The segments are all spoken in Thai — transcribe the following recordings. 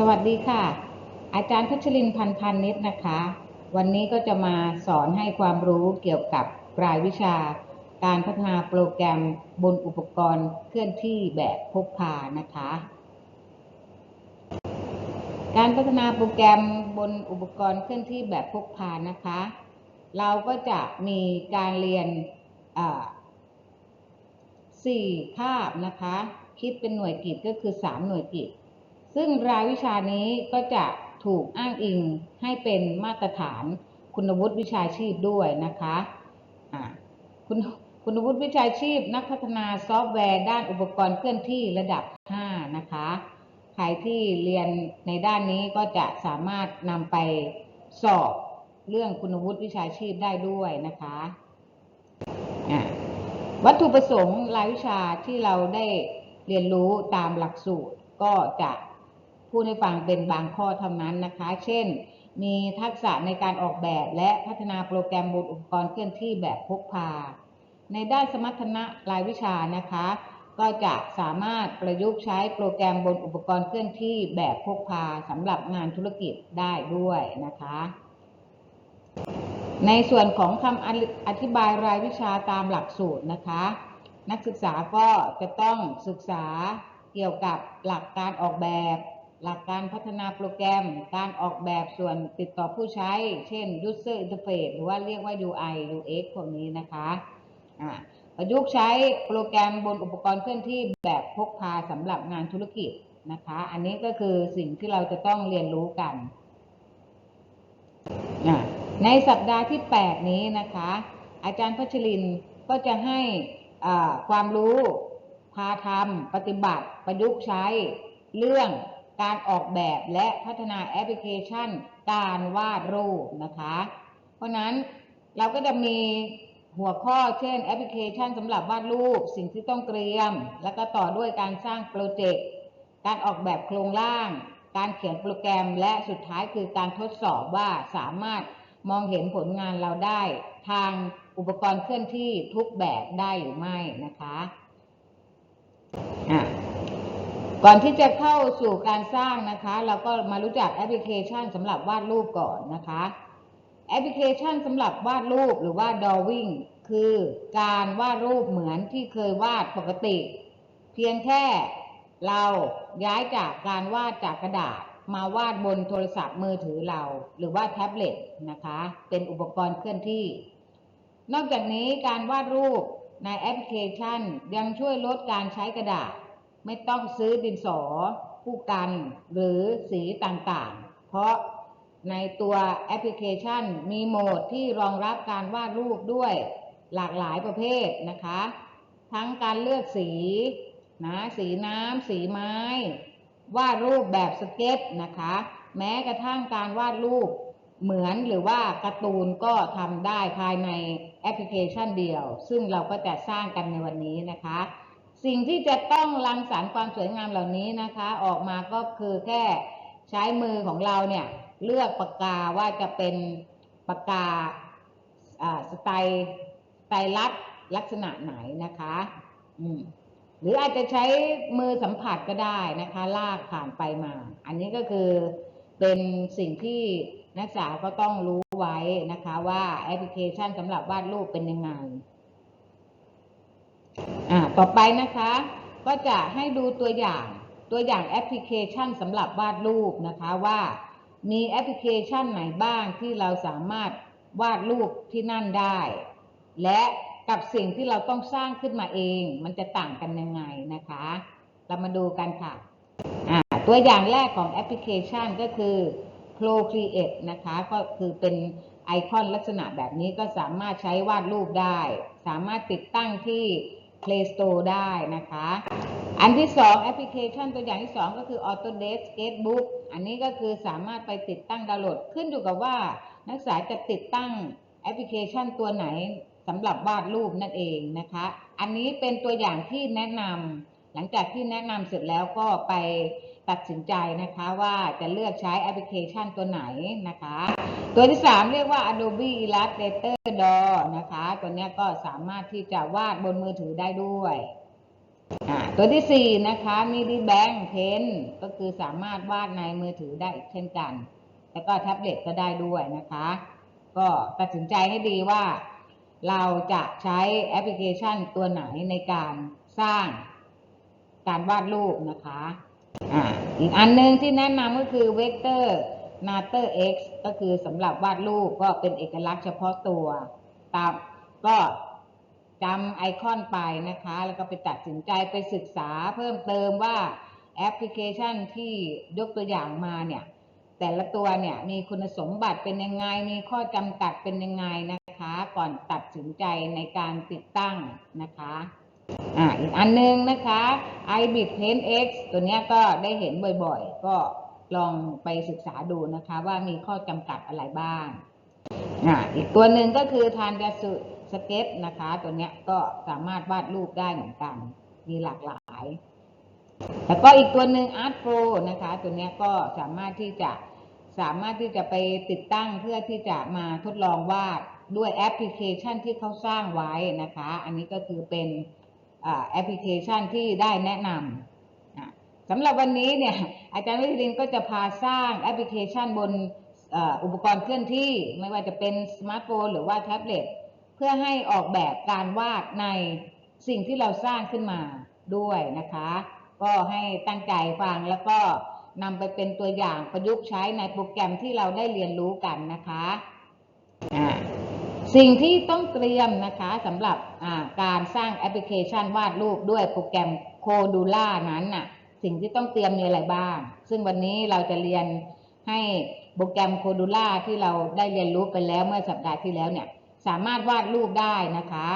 สวัสดีค่ะ อาจารย์พัชรินพันพันนิดนะคะ วันนี้ก็จะมาสอนให้ความรู้เกี่ยวกับรายวิชา การพัฒนาโปรแกรมบนอุปกรณ์เคลื่อนที่แบบพกพานะคะ การพัฒนาโปรแกรมบนอุปกรณ์เคลื่อนที่แบบพกพานะคะ เราก็จะมีการเรียนสี่คาบนะคะ คิดเป็นหน่วยกิจก็คือ 3 หน่วยกิจ ซึ่งรายวิชานี้ก็จะถูกอ้างอิงให้เป็นมาตรฐานคุณวุฒิวิชาชีพด้วยนะคะอ่าคุณคุณวุฒิวิชาชีพ นักพัฒนาซอฟต์แวร์ด้านอุปกรณ์เคลื่อนที่ระดับ 5 นะคะ ใครที่เรียนในด้านนี้ก็จะสามารถนำไปสอบเรื่องคุณวุฒิวิชาชีพได้ด้วยนะคะะวัตถุประสงค์รายวิชาที่เราได้เรียนรู้ตามหลักสูตรก็จะ พูดให้ฟังเป็นบางข้อเท่านั้นนะคะ เช่น มีทักษะในการออกแบบและพัฒนาโปรแกรมบนอุปกรณ์เคลื่อนที่แบบพกพา ในด้านสมรรถนะรายวิชานะคะ ก็จะสามารถประยุกต์ใช้โปรแกรมบนอุปกรณ์เคลื่อนที่แบบพกพาสำหรับงานธุรกิจได้ด้วยนะคะ ในส่วนของคำอธิบายรายวิชาตามหลักสูตรนะคะ นักศึกษาก็จะต้องศึกษาเกี่ยวกับหลักการออกแบบ หลักการพัฒนาโปรแกรม การออกแบบส่วนติดต่อผู้ใช้ เช่น user interface หรือว่าเรียกว่า UI UX พวกนี้นะคะอ่าประยุกต์ใช้โปรแกรมบนอุปกรณ์เคลื่อนที่แบบพกพาสำหรับงานธุรกิจนะคะ อันนี้ก็คือสิ่งที่เราจะต้องเรียนรู้กันอ่าในสัปดาห์ที่ 8 นี้นะคะ อาจารย์พัชรินก็จะให้ความรู้พาทำปฏิบัติประยุกต์ใช้เรื่อง การออกแบบและพัฒนาแอปพลิเคชัน การวาดรูปนะคะ เพราะนั้นเราก็จะมีหัวข้อเช่นแอปพลิเคชันสำหรับวาดรูป สิ่งที่ต้องเตรียม แล้วก็ต่อด้วยการสร้างโปรเจกต์การออกแบบโครงร่าง การเขียนโปรแกรมและสุดท้ายคือการทดสอบว่าสามารถมองเห็นผลงานเราได้ ทางอุปกรณ์เคลื่อนที่ทุกแบบได้หรือไม่นะคะ ก่อนที่จะเข้าสู่การสร้างนะคะ เราก็มารู้จักแอปพลิเคชันสำหรับวาดรูปก่อนนะคะ แอปพลิเคชันสำหรับวาดรูปหรือว่า drawing คือการวาดรูปเหมือนที่เคยวาดปกติ เพียงแค่เราย้ายจากการวาดจากกระดาษ มาวาดบนโทรศัพท์มือถือเรา หรือว่าแท็บเล็ตนะคะ เป็นอุปกรณ์เคลื่อนที่ นอกจากนี้การวาดรูปในแอปพลิเคชันยังช่วยลดการใช้กระดาษ ไม่ต้องซื้อดินสอผู้กันหรือสีต่างๆ เพราะในตัวแอปพลิเคชันมีโหมดที่รองรับการวาดรูปด้วยหลากหลายประเภทนะคะ ทั้งการเลือกสีนะสีน้ำสีไม้ วาดรูปแบบสเก็ตนะคะ แม้กระทั่งการวาดรูปเหมือนหรือว่าการ์ตูนก็ทำได้ภายในแอปพลิเคชันเดียว ซึ่งเราก็จะสร้างกันในวันนี้นะคะ สิ่งที่จะต้องรังสรรค์ความสวยงามเหล่านี้นะคะ ออกมาก็คือแค่ใช้มือของเราเนี่ยเลือกปากกาว่าจะเป็นปากกาสไตล์สไตลัสลักษณะไหนนะคะหรืออาจจะใช้มือสัมผัสก็ได้นะคะ ลากผ่านไปมา อันนี้ก็คือเป็นสิ่งที่นักศึกษาก็ต้องรู้ไว้นะคะว่าแอปพลิเคชันสำหรับวาดรูปเป็นยังไง อ่าต่อไปนะคะ ก็จะให้ดูตัวอย่างตัวอย่างแอปพลิเคชันสำหรับวาดรูปนะคะว่ามีแอปพลิเคชันไหนบ้างที่เราสามารถวาดรูปที่นั่นได้ และกับสิ่งที่เราต้องสร้างขึ้นมาเอง มันจะต่างกันยังไงนะคะ เรามาดูกันค่ะอ่าตัวอย่างแรกของแอปพลิเคชันก็คือ Procreate นะคะ ก็คือเป็นไอคอนลักษณะแบบนี้ก็สามารถใช้วาดรูปได้ สามารถติดตั้งที่ Play Store ได้นะคะ อันที่สองแอปพลิเคชันตัวอย่างที่สองก็คือ Autodesk Sketchbook อันนี้ก็คือสามารถไปติดตั้งดาวน์โหลด ขึ้นอยู่กับว่านักศึกษาจะติดตั้งแอปพลิเคชันตัวไหนสำหรับวาดรูปนั่นเองนะคะ อันนี้เป็นตัวอย่างที่แนะนำหลังจากที่แนะนำเสร็จแล้วก็ไป ตัดสินใจนะคะว่าจะเลือกใช้แอปพลิเคชันตัวไหนนะคะ ตัวที่ 3 เรียกว่า Adobe Illustrator DAW นะคะ ตัวนี้ก็สามารถที่จะวาดบนมือถือได้ด้วยตัวที่สี่นะคะมีดีแบงเพนก็คือสามารถวาดในมือถือได้เช่นกัน แล้วก็แท็บเล็ตก็ได้ด้วยนะคะ ก็ตัดสินใจให้ดีว่าเราจะใช้แอปพลิเคชันตัวไหนในการสร้างการวาดรูปนะคะ อีกอันหนึ่งที่แนะนำก็คือ Vector Natter X ก็คือสำหรับวาดรูปก็เป็นเอกลักษณ์เฉพาะตัวตามก็จำไอคอนไปนะคะ แล้วก็ไปตัดสินใจไปศึกษาเพิ่มเติมว่าแอปพลิเคชันที่ยกตัวอย่างมาเนี่ย แต่ละตัวเนี่ยมีคุณสมบัติเป็นยังไง มีข้อจำกัดเป็นยังไงนะคะ ก่อนตัดสินใจในการติดตั้งนะคะ อ่าอีกอันหนึงนะคะ iBit Paint X ตัวเนี้ยก็ได้เห็นบ่อยๆ ก็ลองไปศึกษาดูนะคะ ว่ามีข้อจำกัดอะไรบ้างอ่าอีกตัวหนึ่งก็คือทานยาสุสเก็ตนะคะ ตัวเนี้ยก็สามารถวาดรูปได้เหมือนกัน มีหลากหลาย แล้วก็อีกตัวหนึ่ง Art Pro นะคะ ตัวเนี้ยก็สามารถที่จะสามารถที่จะไปติดตั้งเพื่อที่จะมาทดลองวาดด้วยแอปพลิเคชันที่เขาสร้างไว้นะคะ อันนี้ก็คือเป็น แอปพลิเคชันที่ได้แนะนำสำหรับวันนี้เนี่ยอาจารย์วิทรินก็จะพาสร้างแอปพลิเคชันบนอุปกรณ์เคลื่อนที่ไม่ว่าจะเป็นสมาร์ทโฟนหรือว่าแท็บเล็ตเพื่อให้ออกแบบการวาดในสิ่งที่เราสร้างขึ้นมาด้วยนะคะ ก็ให้ตั้งใจฟังแล้วก็นำไปเป็นตัวอย่างประยุกต์ใช้ในโปรแกรมที่เราได้เรียนรู้กันนะคะ สิ่งที่ต้องเตรียมนะคะสำหรับการสร้างแอปพลิเคชันวาดรูปด้วยโปรแกรมโคดูล่านั้นน่ะสิ่งที่ต้องเตรียมมีอะไรบ้าง ซึ่งวันนี้เราจะเรียนให้โปรแกรมโคดูล่าที่เราได้เรียนรู้ไปแล้วเมื่อสัปดาห์ที่แล้วเนี่ยสามารถวาดรูปได้นะคะ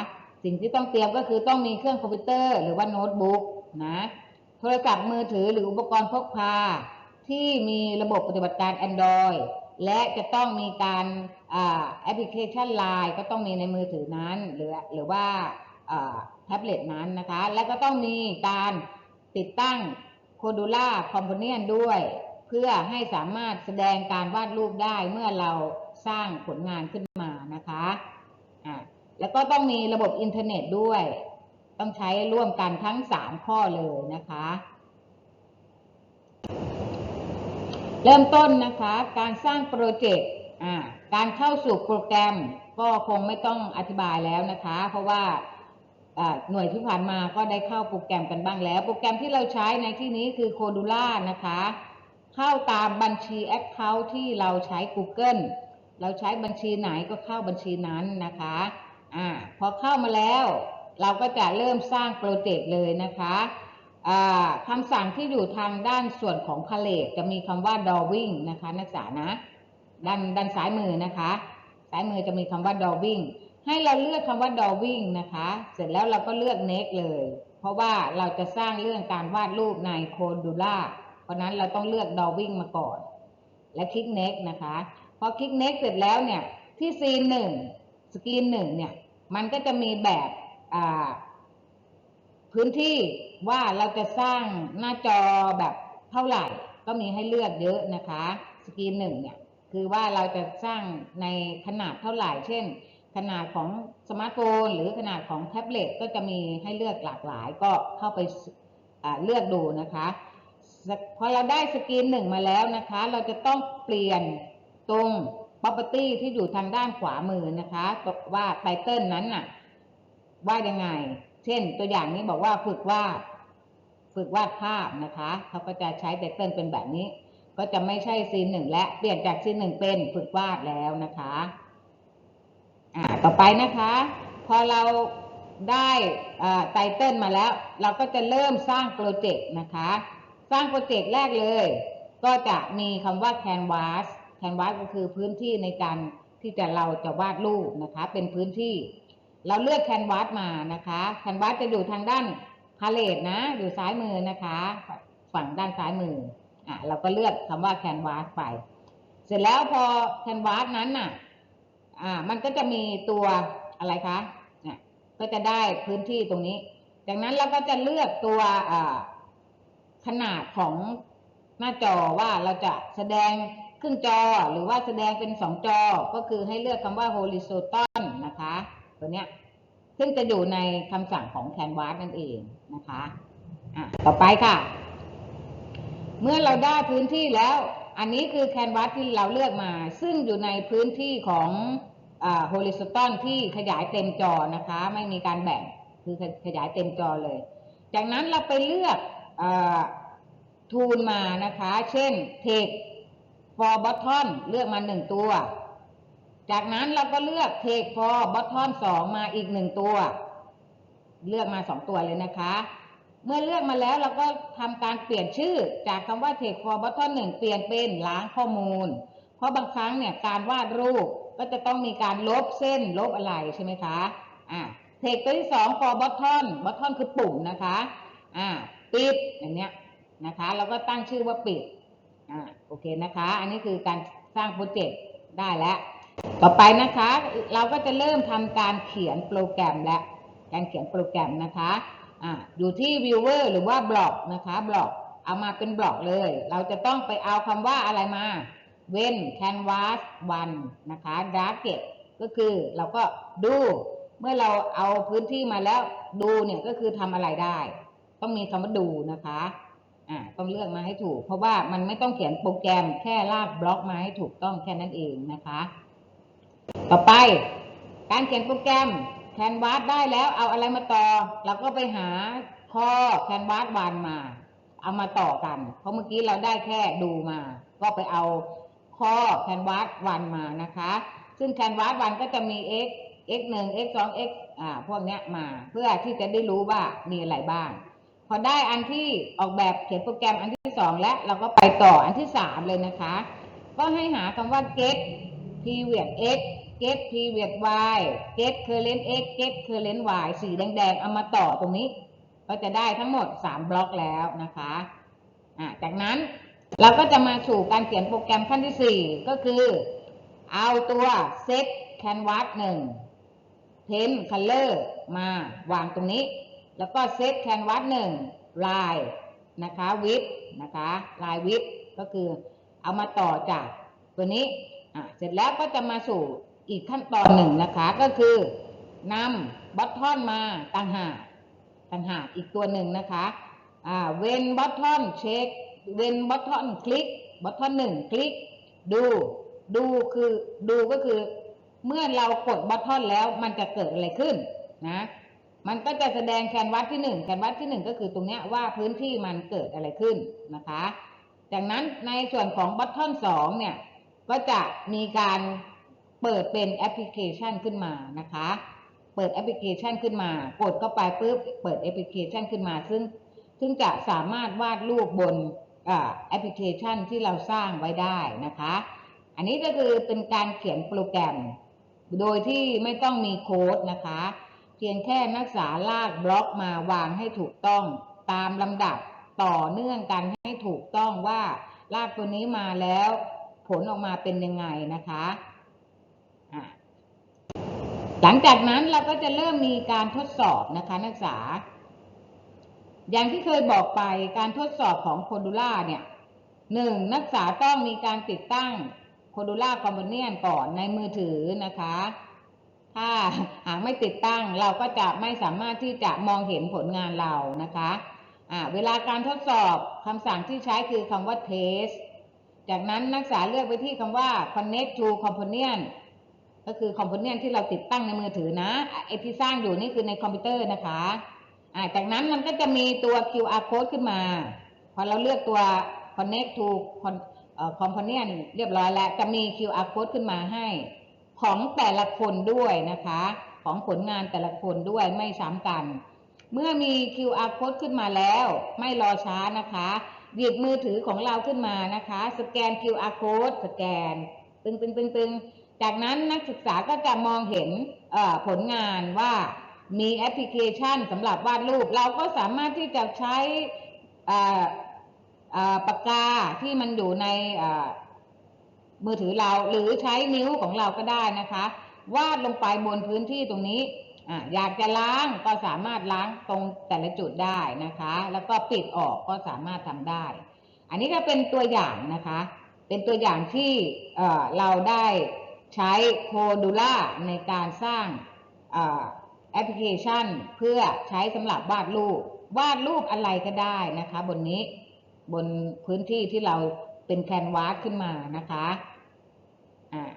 สิ่งที่ต้องเตรียมก็คือต้องมีเครื่องคอมพิวเตอร์หรือว่าโน้ตบุ๊กนะโทรศัพท์มือถือหรืออุปกรณ์พกพาที่มีระบบปฏิบัติการ Android และจะต้องมีการแอปพลิเคชัน Line ก็ต้องมีในมือถือนั้น หรือหรือว่าแท็บเล็ตนั้นนะคะ และก็ต้องมีการติดตั้งโคดูล่าคอมโพเนนต์ด้วย เพื่อให้สามารถแสดงการวาดรูปได้เมื่อเราสร้างผลงานขึ้นมานะคะอ่าแล้วก็ต้องมีระบบอินเทอร์เน็ตด้วย ต้องใช้ร่วมกันทั้ง 3 ข้อเลยนะคะ เริ่มต้นนะคะการสร้างโปรเจกต์การเข้าสู่โปรแกรมก็คงไม่ต้องอธิบายแล้วนะคะ เพราะว่าหน่วยที่ผ่านมาก็ได้เข้าโปรแกรมกันบ้างแล้ว โปรแกรมที่เราใช้ในที่นี้คือ Codula นะคะ เข้าตามบัญชี Account ที่เราใช้ Google เราใช้บัญชีไหนก็เข้าบัญชีนั้นนะคะอ่าพอเข้ามาแล้ว เราก็จะเริ่มสร้างโปรเจกต์เลยนะคะ คำสั่งที่อยู่ทางด้านส่วนของพาเลตจะมีคำว่า drawing นะคะนักศึกษานะด้านด้านซ้ายมือนะคะซ้ายมือจะมีคำว่า drawing ให้เราเลือกคำว่า drawing นะคะ เสร็จแล้วเราก็เลือก next เลย เพราะว่าเราจะสร้างเรื่องการวาดรูปใน Codula เพราะนั้นเราต้องเลือก drawing มาก่อน และคลิก next นะคะ พอคลิก next เสร็จแล้วเนี่ยที่ซีนหนึ่งสกรีนหนึ่งเนี่ยมันก็จะมีแบบอ่า พื้นที่ว่าเราจะสร้างหน้าจอแบบเท่าไหร่ ก็มีให้เลือกเยอะนะคะสกรีนหนึ่งเนี่ยคือว่าเราจะสร้างในขนาดเท่าไหร่ เช่น ขนาดของสมาร์ทโฟน หรือขนาดของแท็บเล็ตก็จะมีให้เลือกหลากหลายก็เข้าไปเลือกดูนะคะพอเราได้สกรีนหนึ่งมาแล้วนะคะ เราจะต้องเปลี่ยนตรง property ที่อยู่ทางด้านขวามือนะคะว่าไตเติลนั้นน่ะว่ายังไง เช่นตัวอย่างนี้บอกว่าฝึกวาดฝึกวาดภาพนะคะเขาก็จะใช้ไตเติลเป็นแบบนี้ ก็จะไม่ใช่ซีนหนึ่งและเปลี่ยนจากซีนหนึ่งเป็นฝึกวาดแล้วนะคะอ่าต่อไปนะคะ พอเราได้ไตเติลมาแล้ว เราก็จะเริ่มสร้างโปรเจกต์นะคะ สร้างโปรเจกต์แรกเลย ก็จะมีคำว่า canvas canvas ก็คือพื้นที่ในการที่จะเราจะวาดรูปนะคะ เป็นพื้นที่ เราเลือก canvas มานะคะ canvas จะอยู่ทางด้านพาเลตนะ อยู่ซ้ายมือนะคะ ฝั่งด้านซ้ายมืออะเราก็เลือกคำว่า canvas ไป เสร็จแล้วพอ canvas นั้นน่ะอ่ามันก็จะมีตัวอะไรคะเนี่ยก็จะได้พื้นที่ตรงนี้ จากนั้นเราก็จะเลือกตัวอ่าขนาดของหน้าจอว่าเราจะแสดงครึ่งจอหรือว่าแสดงเป็นสองจอ ก็คือให้เลือกคำว่า horizontal นะคะ ตัวเนี้ยซึ่งจะอยู่ในคำสั่งของ Canvas นั่นเองนะคะอะต่อไปค่ะ เมื่อเราได้พื้นที่แล้ว อันนี้คือแคนวาสที่เราเลือกมา ซึ่งอยู่ในพื้นที่ของโฮลิสตอนที่ขยายเต็มจอนะคะ ไม่มีการแบ่งคือขยายเต็มจอเลย จากนั้นเราไปเลือกทูลมานะคะ เช่น take for button เลือกมาหนึ่งตัว จากนั้นเราก็เลือก take for button สองมาอีกหนึ่งตัว เลือกมาสองตัวเลยนะคะ เมื่อเลือกมาแล้วเราก็ทำการเปลี่ยนชื่อจากคำว่า take for button หนึ่งเปลี่ยนเป็นล้างข้อมูล เพราะบางครั้งเนี่ยการวาดรูปก็จะต้องมีการลบเส้นลบอะไรใช่ไหมคะอ่า take ตัวที่สอง for button button คือปุ่มนะคะอ่าปิดอย่างเนี้ยนะคะเราก็ตั้งชื่อว่าปิดอ่าโอเคนะคะ อันนี้คือการสร้างโปรเจกต์ได้แล้ว ต่อไปนะคะ เราก็จะเริ่มทำการเขียนโปรแกรมและการเขียนโปรแกรมนะคะอ่าอยู่ที่ viewer หรือว่าบล็อกนะคะบล็อกเอามาเป็นบล็อกเลย เราจะต้องไปเอาคำว่าอะไรมาเว้น canvas one นะคะ target ก็คือเราก็ดูเมื่อเราเอาพื้นที่มาแล้วดูเนี่ยก็คือทำอะไรได้ ต้องมีคำว่าดูนะคะอ่าต้องเลือกมาให้ถูก เพราะว่ามันไม่ต้องเขียนโปรแกรมแค่ลากบล็อกมาให้ถูกต้องแค่นั้นเองนะคะ ต่อไป การเขียนโปรแกรมแคนวาสได้แล้วเอาอะไรมาต่อเราก็ไปหาข้อแคนวาสวันมา เอามาต่อกัน เพราะเมื่อกี้เราได้แค่ดูมา ก็ไปเอาข้อแคนวาสวันมานะคะ ซึ่งแคนวาสวันก็จะมี x x หนึ่ง x สอง x อ่าพวกเนี้ยมา เพื่อที่จะได้รู้ว่ามีอะไรบ้าง พอได้อันที่ออกแบบเขียนโปรแกรมอันที่สองแล้วเราก็ไปต่ออันที่สามเลยนะคะ ก็ให้หาคำว่า get period x get period y get current x get current y สีแดงๆ เอามาต่อตรงนี้ ก็จะได้ทั้งหมด 3 บล็อกแล้วนะคะจากนั้นเราก็จะมาสู่การเขียนโปรแกรมขั้นที่ 4 ก็คือ เอาตัว set canvas 1 pen color มาวางตรงนี้ แล้วก็ set canvas 1 line นะคะ width นะคะ line width ก็คือเอามาต่อจากตัวนี้ อะเสร็จแล้วก็จะมาสู่อีกขั้นตอนหนึ่งนะคะก็คือนำบัตทอนมาต่างหากต่างหากอีกตัวหนึ่งนะคะอ่าเวนบัตทอนเช็คเวนบัตทอนคลิกบัตทอนหนึ่งคลิกดูดูคือดูก็คือเมื่อเรากดบัตทอนแล้วมันจะเกิดอะไรขึ้นนะมันก็จะแสดงแคนวัสที่หนึ่งแคนวัสที่หนึ่งก็คือตรงเนี้ยว่าพื้นที่มันเกิดอะไรขึ้นนะคะ จากนั้นในส่วนของบัตทอนสองเนี่ย ก็จะมีการเปิดเป็นแอปพลิเคชันขึ้นมานะคะ เปิดแอปพลิเคชันขึ้นมา กดเข้าไปปุ๊บเปิดแอปพลิเคชันขึ้นมา ซึ่งซึ่งจะสามารถวาดรูปบนแอปพลิเคชันที่เราสร้างไว้ได้นะคะ อันนี้ก็คือเป็นการเขียนโปรแกรม โดยที่ไม่ต้องมีโค้ดนะคะ เพียงแค่นักศึกษาลากบล็อกมาวางให้ถูกต้องตามลำดับต่อเนื่องกันให้ถูกต้องว่าลากตัวนี้มาแล้ว ผลออกมาเป็นยังไงนะคะหลังจากนั้นเราก็จะเริ่มมีการทดสอบนะคะนักศึกษา อย่างที่เคยบอกไปการทดสอบของโคดูล่าเนี่ยหนึ่งนักศึกษาต้องมีการติดตั้งโคดูล่าคอมโพเนียนก่อนในมือถือนะคะ ถ้าหากไม่ติดตั้งเราก็จะไม่สามารถที่จะมองเห็นผลงานเรานะคะะเวลาการทดสอบคำสั่งที่ใช้คือคำว่า test จากนั้นนักศึกษาเลือกไปที่คำว่า connect to component ก็คือคอมโพเนนต์ที่เราติดตั้งในมือถือนะไอที่สร้างอยู่นี่คือในคอมพิวเตอร์นะคะอ่าจากนั้นมันก็จะมีตัว QR code ขึ้นมา พอเราเลือกตัว connect to component เรียบร้อยแล้ว จะมี QR code ขึ้นมาให้ ของแต่ละคนด้วยนะคะ ของผลงานแต่ละคนด้วยไม่ซ้ำกัน เมื่อมี QR code ขึ้นมาแล้ว ไม่รอช้านะคะ หยิบมือถือของเราขึ้นมานะคะ สแกน QR code สแกน ตึงตึงตึงตึงจากนั้นนักศึกษาก็จะมองเห็นผลงานว่ามีแอปพลิเคชันสำหรับวาดรูป เราก็สามารถที่จะใช้ปากกาที่มันอยู่ในมือถือเราหรือใช้นิ้วของเราก็ได้นะคะ วาดลงไปบนพื้นที่ตรงนี้ อยากจะล้างก็สามารถล้างตรงแต่ละจุดได้นะคะ แล้วก็ปิดออกก็สามารถทำได้ อันนี้ก็เป็นตัวอย่างนะคะ เป็นตัวอย่างที่เราได้ใช้โคดูล่าในการสร้างแอปพลิเคชัน เพื่อใช้สำหรับวาดรูป วาดรูปอะไรก็ได้นะคะ บนนี้บนพื้นที่ที่เราเป็นแคนวาสขึ้นมานะคะอ่า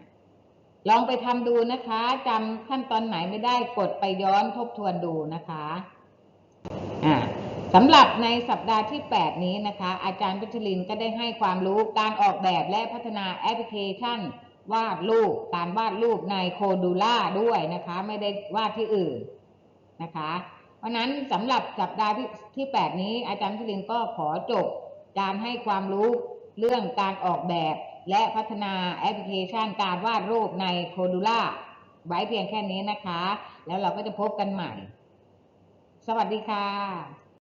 ลองไปทำดูนะคะจำขั้นตอนไหนไม่ได้กดไปย้อนทบทวนดูนะคะอ่าสำหรับในสัปดาห์ที่ 8 นี้นะคะ อาจารย์พัชรินก็ได้ให้ความรู้การออกแบบและพัฒนาแอปพลิเคชัน วาดรูปการวาดรูปในโคดูล่าด้วยนะคะ ไม่ได้วาดที่อื่นนะคะ เพราะฉะนั้นสำหรับสัปดาห์ที่ที่ 8 นี้อาจารย์พัชรินก็ขอจบการให้ความรู้เรื่องการออกแบบ และพัฒนาแอปพลิเคชันการวาดรูปในโคดูล่าไว้เพียงแค่นี้นะคะ แล้วเราก็จะพบกันใหม่ สวัสดีค่ะ